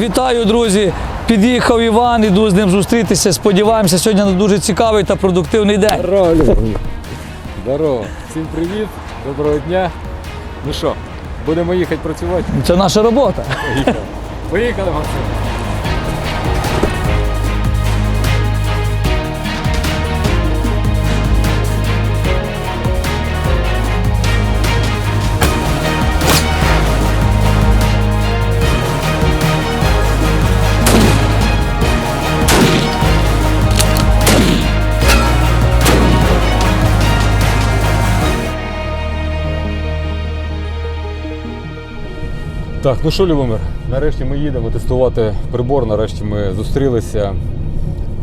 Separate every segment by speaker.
Speaker 1: Вітаю, друзі! Під'їхав Іван, іду з ним зустрітися. Сподіваємося, сьогодні на дуже цікавий та продуктивний день.
Speaker 2: Здорово, Львові. Здорово. Всім привіт, доброго дня. Ну що, будемо їхати працювати?
Speaker 1: Це наша робота.
Speaker 2: Поїхали. Поїхали, Максим. Так, ну що, Любомир, нарешті ми їдемо тестувати прибор. Нарешті ми зустрілися,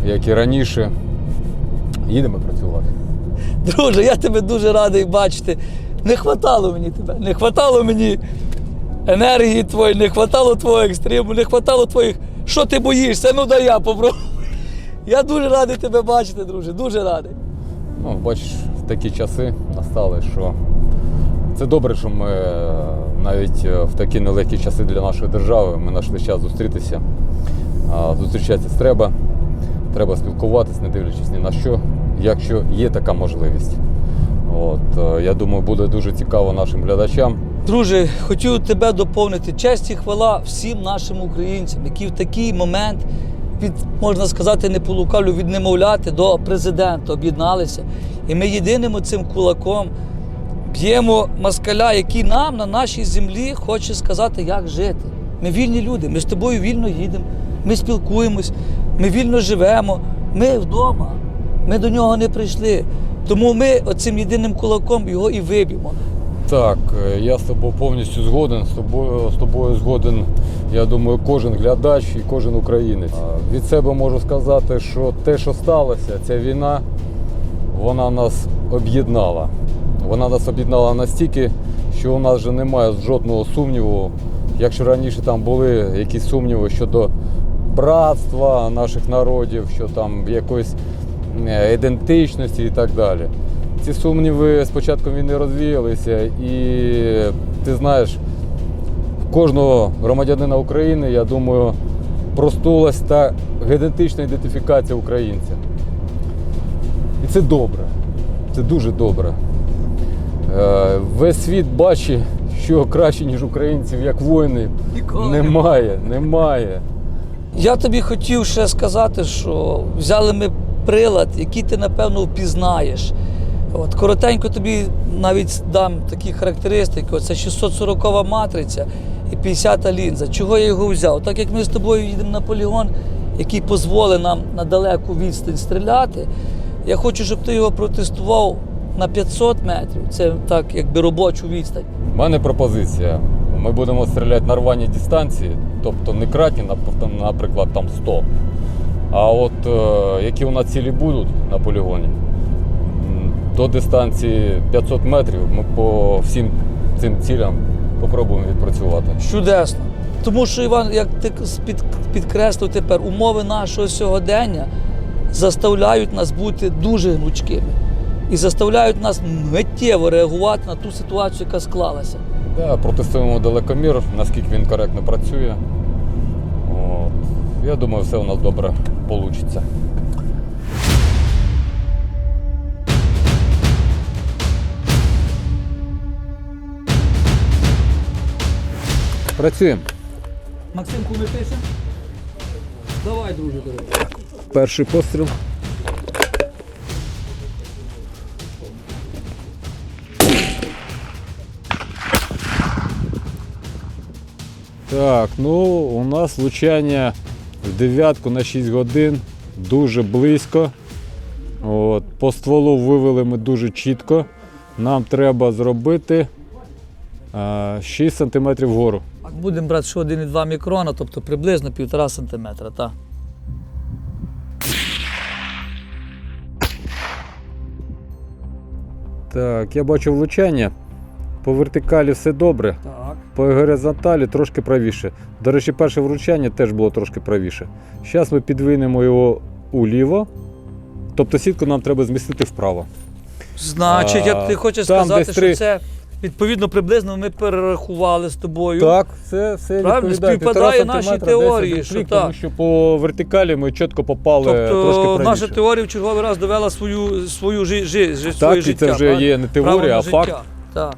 Speaker 2: як і раніше. Їдемо працювати.
Speaker 1: Друже, я тебе дуже радий бачити. Не хватало мені тебе, не хватало мені енергії твоєї, не хватало твого екстриму, не хватало твоїх. Що ти боїшся? Ну дай я попробую. Я дуже радий тебе бачити, друже, дуже радий.
Speaker 2: Ну, бачиш, такі часи настали, що це добре, що ми е, навіть е, в такі нелегкі часи для нашої держави ми знайшли час зустрітися. Зустрічатися треба, треба спілкуватися, не дивлячись ні на що, якщо є така можливість. От, е, я думаю, буде дуже цікаво нашим глядачам.
Speaker 1: Друже, хотів тебе доповнити. Честь і хвала всім нашим українцям, які в такий момент від, можна сказати, не полукавлю, від немовляти до президента об'єдналися. І ми єдиним цим кулаком б'ємо москаля, який нам на нашій землі хоче сказати, як жити. Ми вільні люди, ми з тобою вільно їдемо, ми спілкуємось, ми вільно живемо, ми вдома. Ми до нього не прийшли. Тому ми оцим єдиним кулаком його і виб'ємо.
Speaker 2: Так, е, я з тобою повністю згоден. З тобою, з тобою згоден, я думаю, кожен глядач і кожен українець. Від себе можу сказати, що те, що сталося, ця війна, вона нас об'єднала. Вона нас об'єднала настільки, що у нас вже немає жодного сумніву. Якщо раніше там були якісь сумніви щодо братства наших народів, що там якоїсь е, ідентичності і так далі. Ці сумніви з початком війни розвіялися, і ти знаєш, кожного громадянина України, я думаю, простулась та генетична ідентифікація українця. І це добре. Це дуже добре. Е, Весь світ бачить, що краще, ніж українців, як воїни,
Speaker 1: Ніколи
Speaker 2: немає, немає.
Speaker 1: Я тобі хотів ще сказати, що взяли ми прилад, який ти напевно впізнаєш. От, коротенько тобі навіть дам такі характеристики. Оце 640 матриця і 50 лінза. Чого я його взяв? Так як ми з тобою їдемо на полігон, який дозволить нам на далеку відстань стріляти, я хочу, щоб ти його протестував на 500 метрів. Це так, якби робочу відстань.
Speaker 2: У мене пропозиція. Ми будемо стріляти на рвані дистанції, тобто не кратні, наприклад, там 100. А от е, які у нас цілі будуть на полігоні, до дистанції 500 метрів ми по всім цим цілям попробуємо відпрацювати.
Speaker 1: Чудесно. Тому що, Іван, як ти під, підкреслив тепер, умови нашого сьогодення заставляють нас бути дуже гнучкими і заставляють нас миттєво реагувати на ту ситуацію, яка склалася.
Speaker 2: Да, протестуємо далекомір, наскільки він коректно працює. От. Я думаю, все у нас добре вийде. Працюємо.
Speaker 1: Максимку, ми пишемо? Давай, друже, дорогой.
Speaker 2: Перший постріл. Так, ну у нас влучання в дев'ятку на 6 годин, дуже близько. От, по стволу вивели ми дуже чітко. Нам треба зробити а, 6 см вгору.
Speaker 1: Будемо брати що 1,2 мікрона, тобто приблизно 1,5 сантиметра. Так.
Speaker 2: Так, я бачу влучання. По вертикалі все добре.
Speaker 1: Так.
Speaker 2: По горизонталі трошки правіше. До речі, перше вручання теж було трошки правіше. Зараз ми підвинемо його уліво. Тобто сітку нам треба змістити вправо.
Speaker 1: Значить, я ти хочеш
Speaker 2: там
Speaker 1: сказати,
Speaker 2: десь
Speaker 1: що
Speaker 2: три-
Speaker 1: це Відповідно, приблизно ми перерахували з тобою.
Speaker 2: Так, все, все
Speaker 1: Правильно,
Speaker 2: відповідає.
Speaker 1: співпадає
Speaker 2: Півтора
Speaker 1: наші
Speaker 2: сантиметра,
Speaker 1: теорії,
Speaker 2: 10
Speaker 1: що так.
Speaker 2: Тому що по вертикалі ми чітко попали трошки
Speaker 1: Тобто
Speaker 2: правіше.
Speaker 1: наша теорія в черговий раз довела свою, свою жи, жи, жи, своє
Speaker 2: Так, і
Speaker 1: життя.
Speaker 2: це вже
Speaker 1: правильно?
Speaker 2: є не теорія,
Speaker 1: на
Speaker 2: а
Speaker 1: життя.
Speaker 2: факт.
Speaker 1: Так.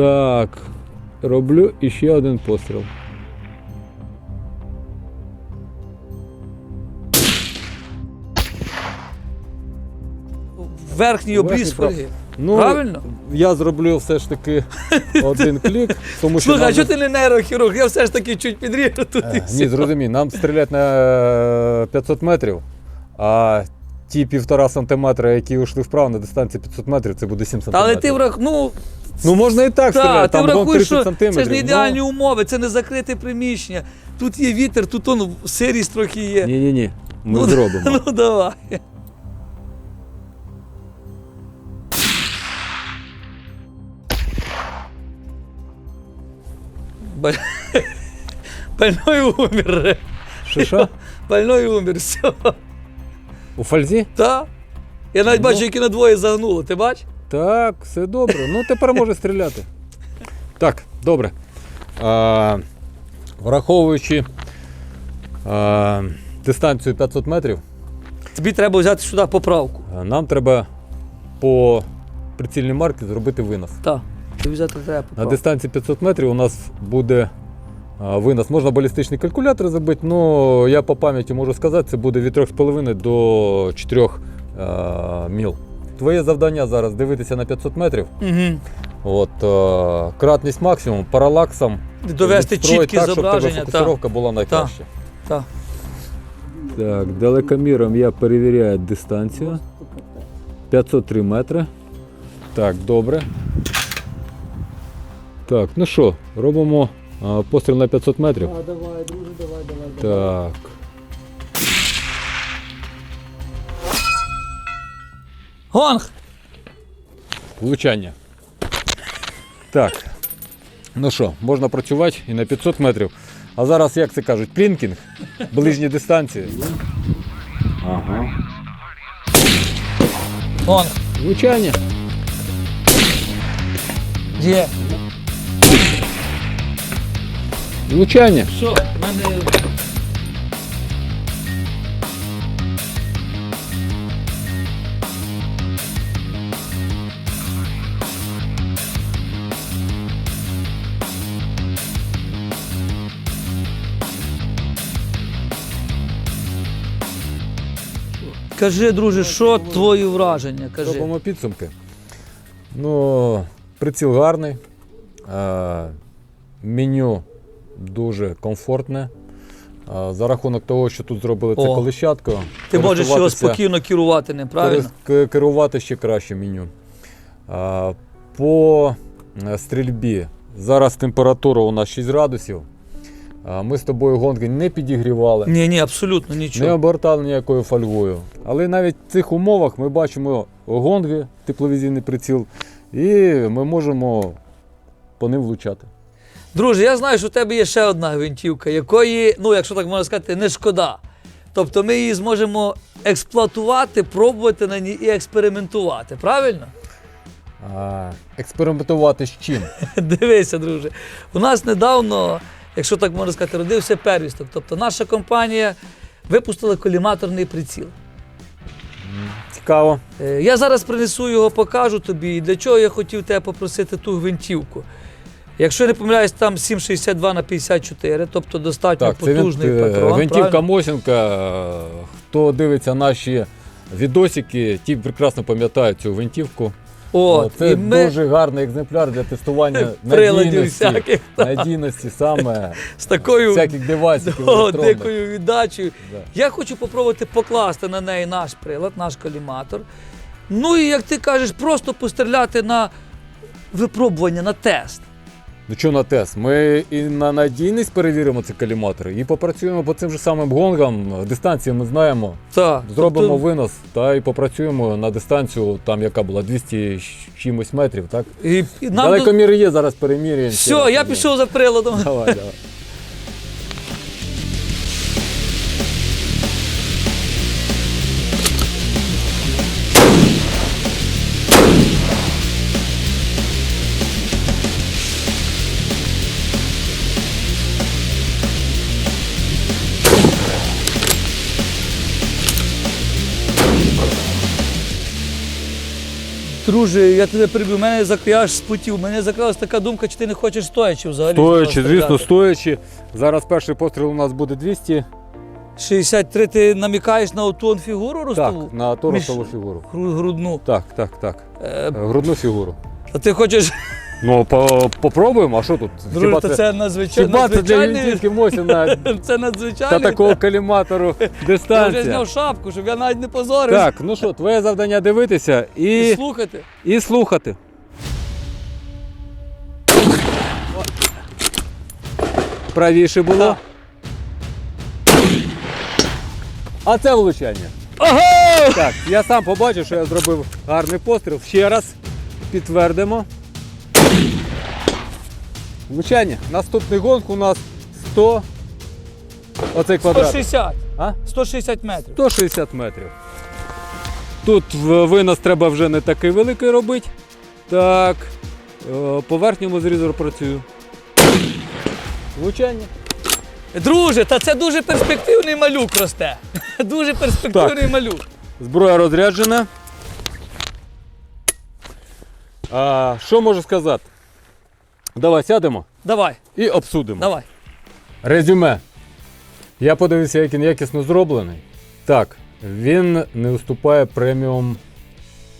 Speaker 2: Так, роблю іще один постріл.
Speaker 1: Верхній обріз
Speaker 2: прав-
Speaker 1: фольги.
Speaker 2: Ну,
Speaker 1: Правильно?
Speaker 2: Я зроблю все ж таки один клік, тому що.
Speaker 1: Слухай, а
Speaker 2: нам
Speaker 1: чого ти не нейрохірург? Я все ж таки чуть підріжу тут і
Speaker 2: Е,
Speaker 1: все.
Speaker 2: Ні, зрозумій, нам стріляти на е, 500 метрів, а ті півтора сантиметра, які йшли вправо на дистанції 500 метрів, це буде 7 сантиметрів.
Speaker 1: Але ти врах... ну,
Speaker 2: Ну можна і так
Speaker 1: та,
Speaker 2: стріляти,
Speaker 1: ти
Speaker 2: там вон
Speaker 1: врахуєш,
Speaker 2: 30
Speaker 1: що
Speaker 2: сантиметрів.
Speaker 1: це ж не
Speaker 2: ну.
Speaker 1: ідеальні умови, це не закрите приміщення. Тут є вітер, тут он сирість трохи є.
Speaker 2: Ні, ні. Ми
Speaker 1: Ну,
Speaker 2: зробимо.
Speaker 1: Ну давай. Баль- Больной умер.
Speaker 2: Що?
Speaker 1: Больной умер, все.
Speaker 2: У фальзі?
Speaker 1: Та? Я навіть
Speaker 2: Ну.
Speaker 1: бачу, які на двоє загнуло, ти бач?
Speaker 2: Так, все добре. Ну тепер може стріляти. Так, добре. А, враховуючи а, дистанцію 500 метрів,
Speaker 1: Тобі треба взяти сюди поправку.
Speaker 2: нам треба по прицільній марці зробити винос.
Speaker 1: Так. Тобі взяти треба
Speaker 2: На
Speaker 1: поправку.
Speaker 2: дистанції 500 метрів у нас буде винос. Можна балістичний калькулятор забити, але я по пам'яті можу сказати, це буде від 3,5 до 4 а, міл. Твоє завдання зараз дивитися на 500 метрів.
Speaker 1: Угу.
Speaker 2: От, е, кратність максимум, паралаксом.
Speaker 1: Довести чіткі
Speaker 2: так, щоб тебе
Speaker 1: зображення. Так.
Speaker 2: фокусировка була найкраща.
Speaker 1: Так.
Speaker 2: Так, далекоміром я перевіряю дистанцію. 503 метри. Так, добре. Так, ну що, робимо а, постріл на 500 метрів.
Speaker 1: давай, друже, давай, давай.
Speaker 2: Так.
Speaker 1: Гонг!
Speaker 2: Влучання. Так. Ну що, можна працювати і на 500 метрів. А зараз, як це кажуть, плінкінг, ближні дистанції. Ага.
Speaker 1: Гонг!
Speaker 2: Влучання.
Speaker 1: Є.
Speaker 2: Влучання.
Speaker 1: Що? В мене. Кажи, друже, що твої враження? Кажи.
Speaker 2: Робимо підсумки. Ну, приціл гарний. Меню дуже комфортне. За рахунок того, що тут зробили це
Speaker 1: О.
Speaker 2: колищатко.
Speaker 1: Ти можеш його спокійно керувати ним, правильно?
Speaker 2: Керувати ще краще меню. По е, стрільбі. Зараз температура у нас 6 градусів. Ми з тобою гонки не підігрівали,
Speaker 1: Ні, ні, абсолютно
Speaker 2: не обертали ніякою фольгою. Але навіть в цих умовах ми бачимо гонги, тепловізійний приціл, і ми можемо по ним влучати.
Speaker 1: Друже, я знаю, що в тебе є ще одна гвинтівка, якої, ну, якщо так можна сказати, не шкода. Тобто ми її зможемо експлуатувати, пробувати на ній і експериментувати. Правильно?
Speaker 2: А, Експериментувати з чим?
Speaker 1: Дивися, друже. У нас недавно, якщо так можна сказати, родився первісток. Тобто наша компанія випустила коліматорний приціл.
Speaker 2: Цікаво.
Speaker 1: Е, Я зараз принесу його, покажу тобі. І для чого я хотів тебе попросити ту гвинтівку. Якщо я не помиляюсь, там 7,62 на 54, тобто достатньо
Speaker 2: Так, це
Speaker 1: потужний
Speaker 2: він, е,
Speaker 1: патрон.
Speaker 2: гвинтівка
Speaker 1: правильно?
Speaker 2: Мосінка. Хто дивиться наші відосики, ті прекрасно пам'ятають цю гвинтівку.
Speaker 1: От,
Speaker 2: це
Speaker 1: і ми
Speaker 2: дуже гарний екземпляр для тестування надійності,
Speaker 1: всяких та,
Speaker 2: надійності саме
Speaker 1: з такою
Speaker 2: всяких девайсів
Speaker 1: дикою віддачею.
Speaker 2: Да.
Speaker 1: Я хочу попробувати покласти на неї наш прилад, наш коліматор. Ну і як ти кажеш, просто постріляти на випробування, на тест.
Speaker 2: Ну що на тест? Ми і на надійність перевіримо ці каліматори, і попрацюємо по цим же самим гонгам. Дистанції ми знаємо.
Speaker 1: Так,
Speaker 2: Зробимо
Speaker 1: тобто,
Speaker 2: винос та і попрацюємо на дистанцію, там яка була 200 чимось метрів, так?
Speaker 1: і, і нам до...
Speaker 2: Далекоміри є, зараз перемірюємо.
Speaker 1: Все, я пішов за приладом.
Speaker 2: Давай, давай.
Speaker 1: Друже, я тебе прибив, мене зак... я аж спотів. Мене закралась така думка, чи ти не хочеш стоячи взагалі.
Speaker 2: Стоячи, звісно, стоячи. Зараз перший постріл у нас буде 200.
Speaker 1: 63 ти намікаєш на оту фігуру фігуру
Speaker 2: Так, на ту
Speaker 1: ростову
Speaker 2: фігуру.
Speaker 1: Грудну.
Speaker 2: Так, так, так.
Speaker 1: Е,
Speaker 2: Грудну фігуру.
Speaker 1: а ти хочеш,
Speaker 2: Ну, по- попробуємо, а що тут?
Speaker 1: друже, то це надзвичайно.
Speaker 2: хіба це для Мосіна
Speaker 1: Це
Speaker 2: та такого каліматору
Speaker 1: Я вже зняв шапку, щоб я навіть не позорився.
Speaker 2: Так, ну що, твоє завдання дивитися
Speaker 1: І
Speaker 2: і,
Speaker 1: слухати.
Speaker 2: і слухати. Правіше було. А це влучання.
Speaker 1: Ага!
Speaker 2: Так, я сам побачив, що я зробив гарний постріл. Ще раз підтвердимо. Влучання. Наступний гонг у нас 100. Оцей квадрат.
Speaker 1: 160.
Speaker 2: А?
Speaker 1: 160 метрів.
Speaker 2: 160 метрів. Тут винос треба вже не такий великий робити. Так. По верхньому зрізу працюю. Влучання.
Speaker 1: Друже, та це дуже перспективний малюк росте. Дуже перспективний малюк.
Speaker 2: Зброя розряджена. А, що можу сказати? Давай сядемо
Speaker 1: Давай,
Speaker 2: і обсудимо.
Speaker 1: давай.
Speaker 2: Резюме. Я подивився, як він якісно зроблений. Так, він не уступає преміум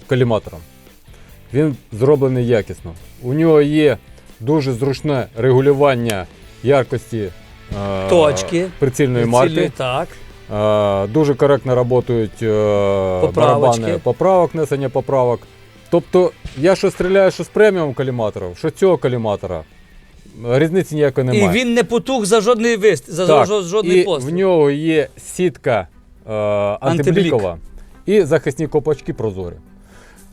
Speaker 2: коліматорам. Він зроблений якісно. У нього є дуже зручне регулювання яркості е,
Speaker 1: Точки.
Speaker 2: прицільної марки.
Speaker 1: Так.
Speaker 2: Е, дуже коректно працюють е,
Speaker 1: Поправочки.
Speaker 2: барабани поправок, несення поправок. Тобто, я що стріляю, що з преміум коліматорів, що з цього коліматора, різниці ніякої немає.
Speaker 1: І він не потух за жодний вист, за
Speaker 2: Так,
Speaker 1: жодний
Speaker 2: і
Speaker 1: постріл.
Speaker 2: в нього є сітка е, антиблікова і захисні копачки прозорі.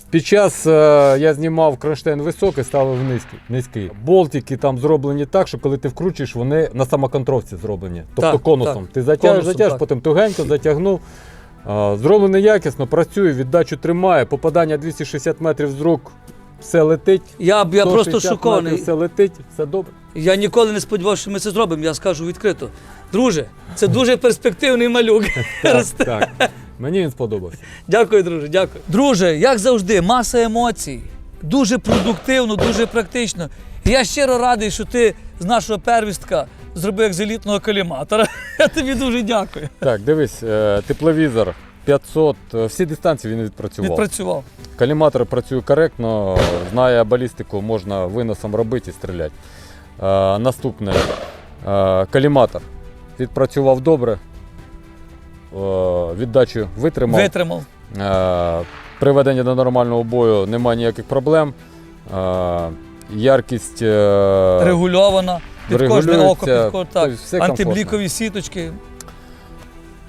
Speaker 2: Під час е, я знімав кронштейн високий, ставив низький. низький. Болтики там зроблені так, що коли ти вкручуєш, вони на самоконтровці зроблені. Тобто
Speaker 1: Так,
Speaker 2: конусом.
Speaker 1: так.
Speaker 2: Ти
Speaker 1: Конусом,
Speaker 2: затяжеш,
Speaker 1: так.
Speaker 2: потім тугенько затягнув. Зроблений якісно, працює, віддачу тримає, попадання 260 метрів з рук, все летить.
Speaker 1: Я, я просто шокований.
Speaker 2: метрів, Все летить, все добре.
Speaker 1: Я ніколи не сподівався, що ми це зробимо. Я скажу відкрито. Друже, це дуже перспективний малюк.
Speaker 2: Так, так. Мені він сподобався.
Speaker 1: Дякую, друже, дякую. Друже, як завжди, маса емоцій. Дуже продуктивно, дуже практично. Я щиро радий, що ти з нашого первістка зробив як з елітного коліматора. Я тобі дуже дякую.
Speaker 2: Так, дивись, е, тепловізор 500, е, всі дистанції він відпрацював.
Speaker 1: Відпрацював.
Speaker 2: Каліматор працює коректно, знає балістику, можна виносом робити і стріляти. Е, наступне. Каліматор відпрацював добре, віддачу витримав.
Speaker 1: Витримав.
Speaker 2: Приведення до нормального бою немає ніяких проблем. Яркість
Speaker 1: Регульовано. Під кожне око, під кожне. Так.
Speaker 2: тобто все.
Speaker 1: Антиблікові сіточки.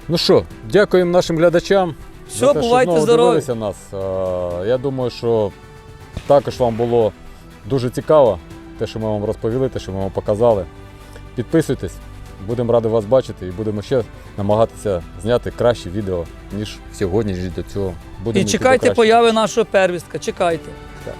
Speaker 2: Ну що, дякуємо нашим глядачам.
Speaker 1: Все,
Speaker 2: за те,
Speaker 1: бувайте
Speaker 2: що
Speaker 1: здорові.
Speaker 2: нас. Е, Я думаю, що також вам було дуже цікаво те, що ми вам розповіли, те, що ми вам показали. Підписуйтесь, будемо раді вас бачити і будемо ще намагатися зняти кращі відео, ніж сьогодні ніж до цього. Будемо
Speaker 1: І чекайте появи нашого первістка. Чекайте.
Speaker 2: Так.